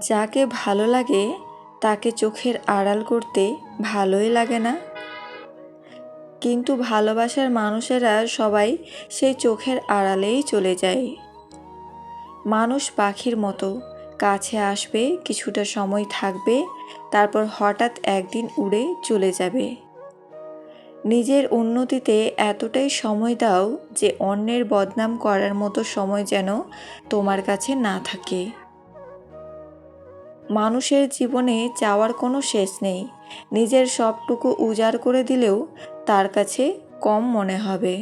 যাকে ভালো লাগে, তাকে চোখের আড়াল করতে ভালোই লাগে না। কিন্তু ভালোবাসার মানুষেরা সবাই সেই চোখের আড়ালেই চলে যায়। মানুষ পাখির মতো কাছে আসবে, কিছুটা সময় থাকবে, তারপর হঠাৎ একদিন উড়ে চলে যাবে। নিজের উন্নতিতে এতটাই সময় দাও যে অন্যের বদনাম করার মতো সময় যেন তোমার কাছে না থাকে। মানুষের জীবনে চাওয়ার কোনো শেষ নেই। নিজের সবটুকু উজাড় করে দিলেও তার কাছে কম মনে হবে।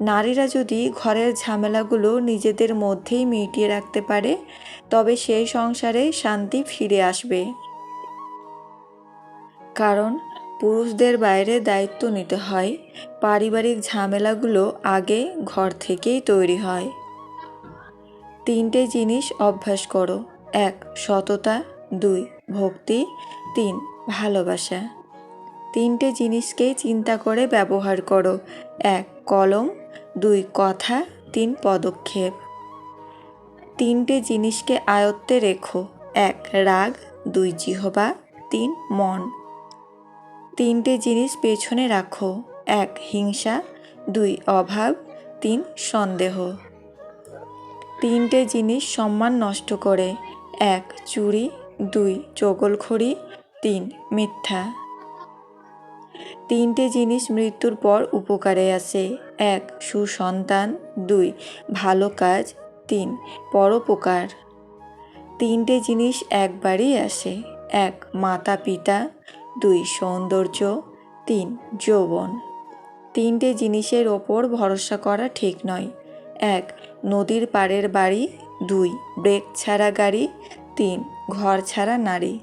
নারীরা যদি ঘরের ঝামেলাগুলো নিজেদের মধ্যেই মিটিয়ে রাখতে পারে, তবে সেই সংসারে শান্তি ফিরে আসবে। কারণ পুরুষদের বাইরে দায়িত্ব নিতে হয়, পারিবারিক ঝামেলাগুলো আগে ঘর থেকেই তৈরি হয়। তিনটে জিনিস অভ্যাস করো। এক, সততা। দুই, ভক্তি। তিন, ভালোবাসা। তিনটে জিনিসকেই চিন্তা করে ব্যবহার করো। এক, কলম। দুই, কথা। তিন, পদক্ষেপ। তিনটে জিনিসকে আয়ত্তে রেখো। এক, রাগ। দুই, জিহবা। তিন, মন। তিনটে জিনিস পেছনে রাখো। এক, হিংসা। দুই, অভাব। তিন, সন্দেহ। তিনটে জিনিস সম্মান নষ্ট করে। এক চুরি, দুই চগলখড়ি, তিন মিথ্যা। তিনটে জিনিস মৃত্যুর পর উপকারে আসে। এক, সুসন্তান। দুই, ভালো কাজ। তিন, পরোপকার। তিনটে জিনিস একবারই আসে। এক মাতা পিতা দুই, সৌন্দর্য। তিন, যৌবন। তিনটে জিনিসের ওপর ভরসা করা ঠিক নয়। এক, নদীর পাড়ের বাড়ি। দুই, ব্রেক ছাড়া গাড়ি, তিন, ঘর ছাড়া নারী।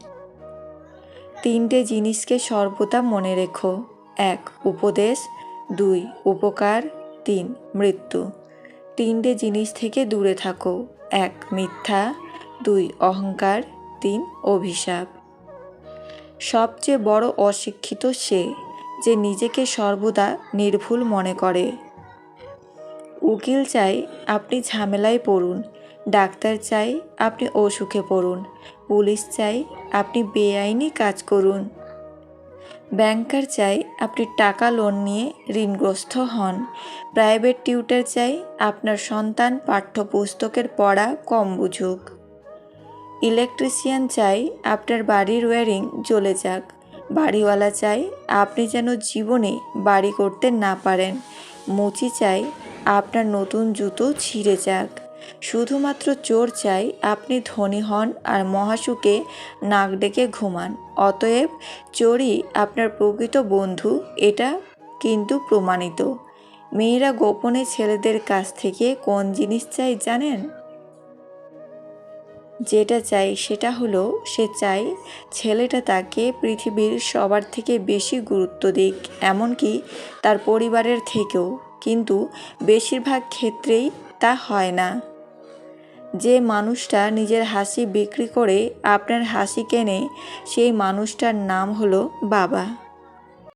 তিনটে জিনিসকে সর্বদা মনে রেখো। এক, উপদেশ, দুই, উপকার, তিন, মৃত্যু। তিনটে জিনিস থেকে দূরে থাকো। এক, মিথ্যা, দুই, অহংকার, তিন, অভিশাপ। সবচেয়ে বড় অশিক্ষিত সে যে নিজেকে সর্বদা নির্ভুল মনে করে। উকিল চাই আপনি ঝামেলায় পড়ুন। ডাক্তার চাই আপনি অসুখে পড়ুন। পুলিশ চাই আপনি বেআইনি কাজ করুন। ব্যাংকার চাই আপনি টাকা লোন নিয়ে ঋণগ্রস্ত হন। প্রাইভেট টিউটার চাই আপনার সন্তান পাঠ্যপুস্তকের পড়া কম বুঝুক। ইলেকট্রিশিয়ান চাই আপনার বাড়ির ওয়ারিং জ্বলে যাক। বাড়িওয়ালা চাই আপনি যেন জীবনে বাড়ি করতে না পারেন। মুচি চাই আপনার নতুন জুতো ছিঁড়ে যাক। শুধুমাত্র চোর চাই আপনি ধনী হন আর মহাসুখে নাক ডেকে ঘুমান। অতএব চোরই আপনার প্রকৃত বন্ধু, এটা কিন্তু প্রমাণিত। মেয়েরা গোপনে ছেলেদের কাছ থেকে কোন জিনিস চাই জানেন? যেটা চাই সেটা হলো, সে চাই ছেলেটা তাকে পৃথিবীর সবার থেকে বেশি গুরুত্ব দিক, এমনকি তার পরিবারের থেকেও। কিন্তু বেশিরভাগ ক্ষেত্রেই তা হয় না। যে মানুষটা নিজের হাসি বিক্রি করে আপনার হাসি কেনে সেই মানুষটার নাম হলো বাবা।